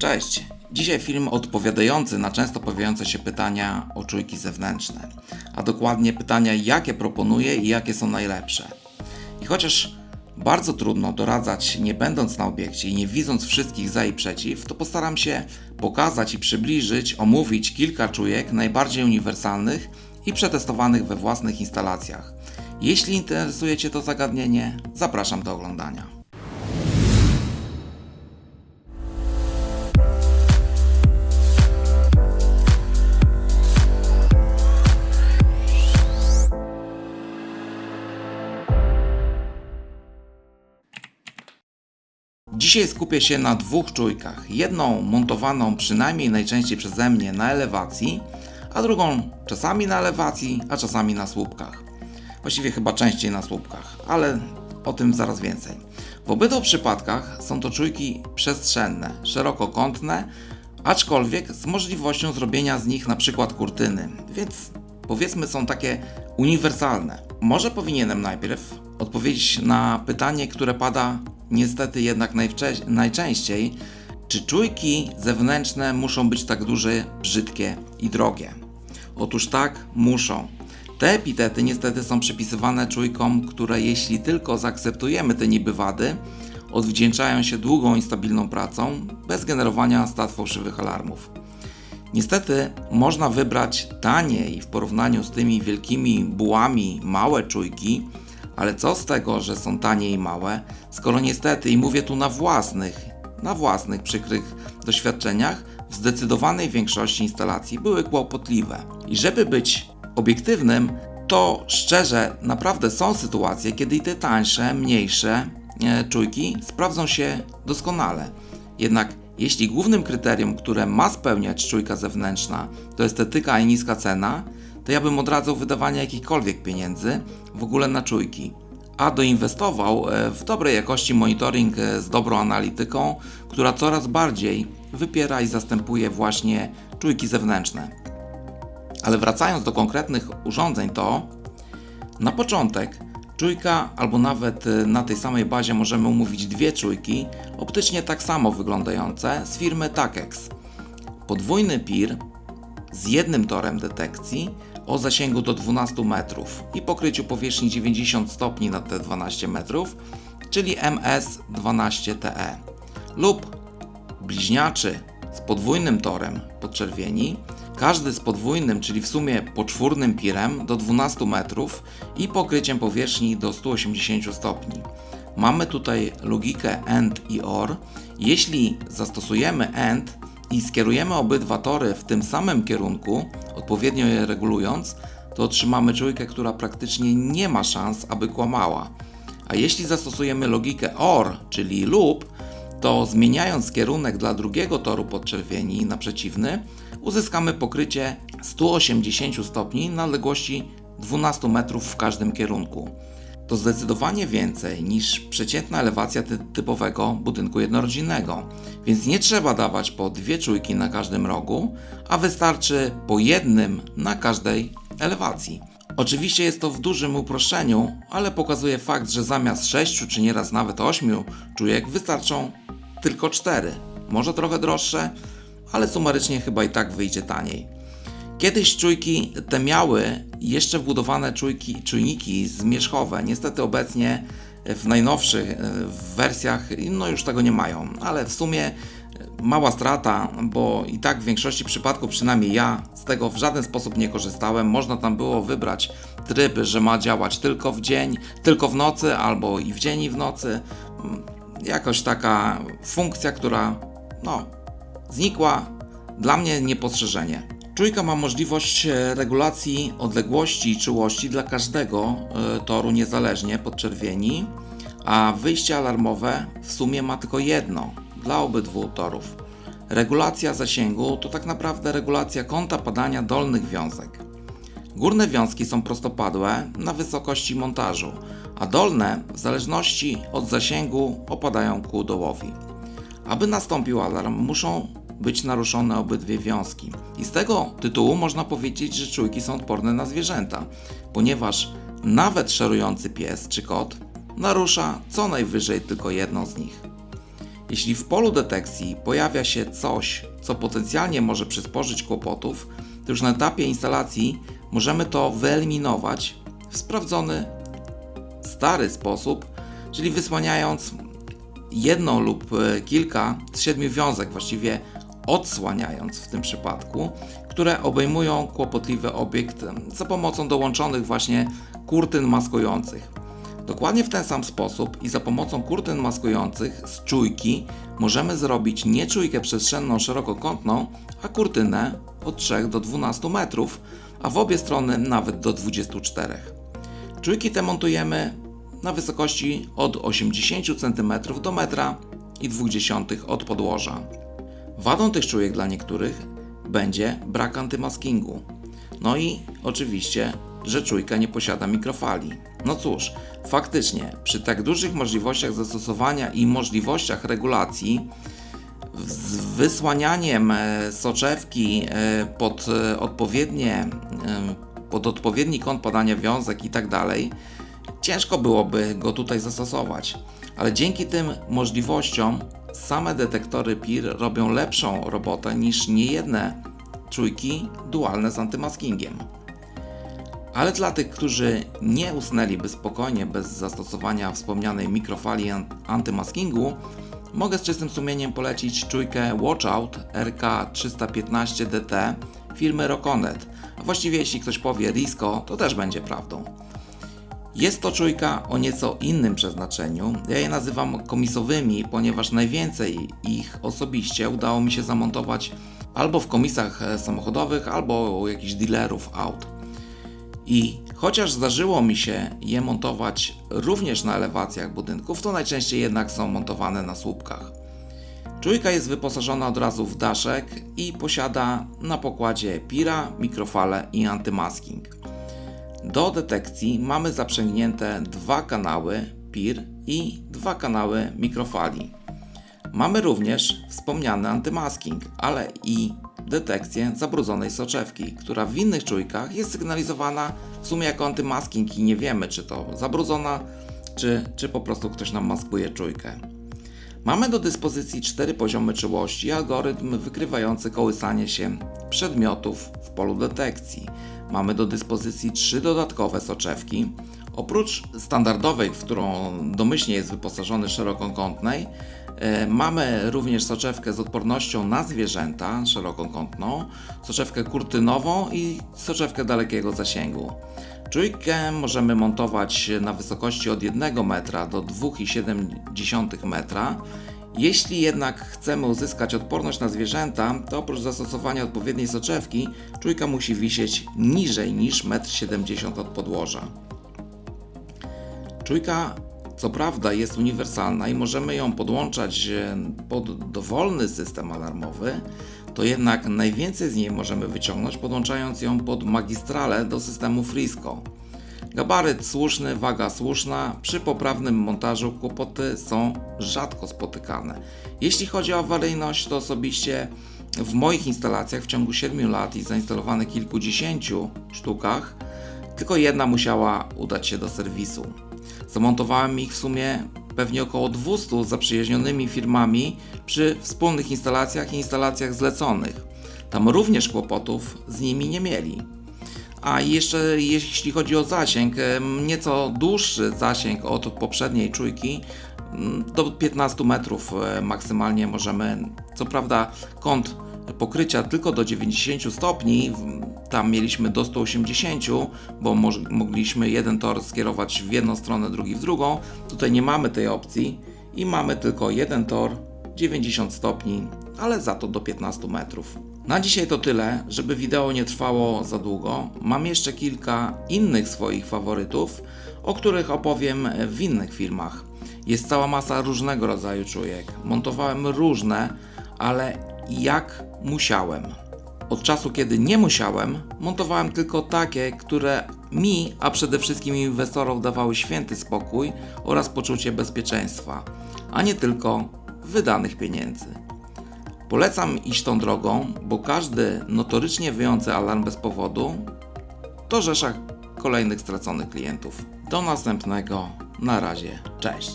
Cześć! Dzisiaj film odpowiadający na często pojawiające się pytania o czujki zewnętrzne, a dokładnie pytania, jakie proponuję i jakie są najlepsze. I chociaż bardzo trudno doradzać, nie będąc na obiekcie i nie widząc wszystkich za i przeciw, to postaram się pokazać i przybliżyć, omówić kilka czujek najbardziej uniwersalnych i przetestowanych we własnych instalacjach. Jeśli interesuje Cię to zagadnienie, zapraszam do oglądania. Dzisiaj skupię się na dwóch czujkach. Jedną montowaną przynajmniej najczęściej przeze mnie na elewacji, a drugą czasami na elewacji, a czasami na słupkach. Właściwie chyba częściej na słupkach, ale o tym zaraz więcej. W obydwu przypadkach są to czujki przestrzenne, szerokokątne, aczkolwiek z możliwością zrobienia z nich na przykład kurtyny, więc powiedzmy są takie uniwersalne. Może powinienem najpierw odpowiedzieć na pytanie, które pada niestety jednak najczęściej, czy czujki zewnętrzne muszą być tak duże, brzydkie i drogie? Otóż tak, muszą. Te epitety niestety są przypisywane czujkom, które jeśli tylko zaakceptujemy te niby wady, odwdzięczają się długą i stabilną pracą, bez generowania stad fałszywych alarmów. Niestety można wybrać taniej w porównaniu z tymi wielkimi bułami małe czujki, ale co z tego, że są tanie i małe, skoro niestety, i mówię tu na własnych, na własnych przykrych doświadczeniach, w zdecydowanej większości instalacji były kłopotliwe. I żeby być obiektywnym, to szczerze, naprawdę są sytuacje, kiedy i te tańsze, mniejsze e, czujki sprawdzą się doskonale. Jednak jeśli głównym kryterium, które ma spełniać czujka zewnętrzna, to estetyka i niska cena, to ja bym odradzał wydawanie jakichkolwiek pieniędzy w ogóle na czujki. A doinwestował e, w dobrej jakości monitoring e, z dobrą analityką, która coraz bardziej wypiera i zastępuje właśnie czujki zewnętrzne. Ale wracając do konkretnych urządzeń, to na początek czujka, albo nawet e, na tej samej bazie możemy umówić dwie czujki, optycznie tak samo wyglądające z firmy Takex. Podwójny PIR z jednym torem detekcji o zasięgu do 12 metrów i pokryciu powierzchni 90 stopni na te 12 metrów, czyli MS12TE lub bliźniaczy z podwójnym torem podczerwieni, każdy z podwójnym, czyli w sumie poczwórnym pirem do 12 metrów i pokryciem powierzchni do 180 stopni. Mamy tutaj logikę AND i OR. Jeśli zastosujemy AND i skierujemy obydwa tory w tym samym kierunku, odpowiednio je regulując, to otrzymamy czujkę, która praktycznie nie ma szans, aby kłamała. A jeśli zastosujemy logikę OR, czyli lub, to zmieniając kierunek dla drugiego toru podczerwieni na przeciwny, uzyskamy pokrycie 180 stopni na odległości 12 metrów w każdym kierunku. To zdecydowanie więcej niż przeciętna elewacja ty typowego budynku jednorodzinnego, więc nie trzeba dawać po dwie czujki na każdym rogu, a wystarczy po jednym na każdej elewacji. Oczywiście jest to w dużym uproszczeniu, ale pokazuje fakt, że zamiast 6 czy nieraz nawet 8 czujek wystarczą tylko 4. Może trochę droższe, ale sumarycznie chyba i tak wyjdzie taniej. Kiedyś czujki te miały jeszcze wbudowane czujki, czujniki zmierzchowe. Niestety obecnie w najnowszych e, wersjach no już tego nie mają, ale w sumie e, mała strata, bo i tak w większości przypadków, przynajmniej ja z tego w żaden sposób nie korzystałem. Można tam było wybrać tryb, że ma działać tylko w dzień, tylko w nocy, albo i w dzień i w nocy. Jakoś taka funkcja, która no, znikła. Dla mnie niepostrzeżenie. Czujka ma możliwość e, regulacji odległości i czułości dla każdego e, toru niezależnie podczerwieni, a wyjście alarmowe w sumie ma tylko jedno dla obydwu torów. Regulacja zasięgu to tak naprawdę regulacja kąta padania dolnych wiązek. Górne wiązki są prostopadłe na wysokości montażu, a dolne w zależności od zasięgu opadają ku dołowi. Aby nastąpił alarm, muszą być naruszone obydwie wiązki. I z tego tytułu można powiedzieć, że czujki są odporne na zwierzęta, ponieważ nawet szarujący pies czy kot narusza co najwyżej tylko jedną z nich. Jeśli w polu detekcji pojawia się coś, co potencjalnie może przysporzyć kłopotów, to już na etapie instalacji możemy to wyeliminować w sprawdzony stary sposób, czyli wysłaniając jedną lub e, kilka z siedmiu wiązek, właściwie odsłaniając w tym przypadku, które obejmują kłopotliwy obiekt za pomocą dołączonych właśnie kurtyn maskujących. Dokładnie w ten sam sposób i za pomocą kurtyn maskujących z czujki możemy zrobić nie czujkę przestrzenną szerokokątną, a kurtynę od 3 do 12 metrów, a w obie strony nawet do 24. Czujki te montujemy na wysokości od 80 cm do 1,2 m od podłoża. Wadą tych czujek dla niektórych będzie brak antymaskingu. No i oczywiście, że czujka nie posiada mikrofali. No cóż, faktycznie, przy tak dużych możliwościach zastosowania i możliwościach regulacji, z wysłanianiem e, soczewki e, pod e, odpowiednie, pod odpowiedni kąt podania wiązek i tak dalej, ciężko byłoby go tutaj zastosować. Ale dzięki tym możliwościom same detektory PIR robią lepszą robotę niż niejedne czujki dualne z antymaskingiem. Ale dla tych, którzy nie usnęliby spokojnie bez zastosowania wspomnianej mikrofali antymaskingu, mogę z czystym sumieniem polecić czujkę Watchout RK315DT firmy Roconet. A właściwie jeśli ktoś powie Risco, to też będzie prawdą. Jest to czujka o nieco innym przeznaczeniu. Ja je nazywam komisowymi, ponieważ najwięcej ich osobiście udało mi się zamontować albo w komisach e, samochodowych, albo u jakichś dealerów aut. I chociaż zdarzyło mi się je montować również na elewacjach budynków, to najczęściej jednak są montowane na słupkach. Czujka jest wyposażona od razu w daszek i posiada na pokładzie pira, mikrofale i antymasking. Do detekcji mamy zaprzęgnięte dwa kanały PIR i dwa kanały mikrofali. Mamy również wspomniany antymasking, ale i detekcję zabrudzonej soczewki, która w innych czujkach jest sygnalizowana w sumie jako antymasking i nie wiemy czy to zabrudzona, czy, czy po prostu ktoś nam maskuje czujkę. Mamy do dyspozycji cztery poziomy czułości i algorytm wykrywający kołysanie się przedmiotów w polu detekcji. Mamy do dyspozycji trzy dodatkowe soczewki. Oprócz standardowej, w którą domyślnie jest wyposażony szerokokątnej, e, mamy również soczewkę z odpornością na zwierzęta szerokokątną, soczewkę kurtynową i soczewkę dalekiego zasięgu. Czujkę możemy montować na wysokości od 1 metra do 2,7 metra. Jeśli jednak chcemy uzyskać odporność na zwierzęta, to oprócz zastosowania odpowiedniej soczewki, czujka musi wisieć niżej niż 1,70 m od podłoża. Czujka co prawda jest uniwersalna i możemy ją podłączać pod dowolny system alarmowy, to jednak najwięcej z niej możemy wyciągnąć podłączając ją pod magistralę do systemu Frisco. Gabaryt słuszny, waga słuszna, przy poprawnym montażu kłopoty są rzadko spotykane. Jeśli chodzi o awaryjność, to osobiście w moich instalacjach w ciągu 7 lat i zainstalowanych kilkudziesięciu sztukach, tylko jedna musiała udać się do serwisu. Zamontowałem ich w sumie pewnie około 200 z zaprzyjaźnionymi firmami przy wspólnych instalacjach i instalacjach zleconych. Tam również kłopotów z nimi nie mieli. A jeszcze jeśli chodzi o zasięg, nieco dłuższy zasięg od poprzedniej czujki, do 15 metrów e, maksymalnie możemy, co prawda kąt pokrycia tylko do 90 stopni, tam mieliśmy do 180, bo mogliśmy jeden tor skierować w jedną stronę, drugi w drugą. Tutaj nie mamy tej opcji i mamy tylko jeden tor 90 stopni, ale za to do 15 metrów. Na dzisiaj to tyle, żeby wideo nie trwało za długo. Mam jeszcze kilka innych swoich faworytów, o których opowiem w innych filmach. Jest cała masa różnego rodzaju czujek. Montowałem różne, ale jak musiałem. Od czasu, kiedy nie musiałem, montowałem tylko takie, które mi, a przede wszystkim inwestorom dawały święty spokój oraz poczucie bezpieczeństwa, a nie tylko wydanych pieniędzy. Polecam iść tą drogą, bo każdy notorycznie wyjący alarm bez powodu to rzesza kolejnych straconych klientów. Do następnego. Na razie. Cześć.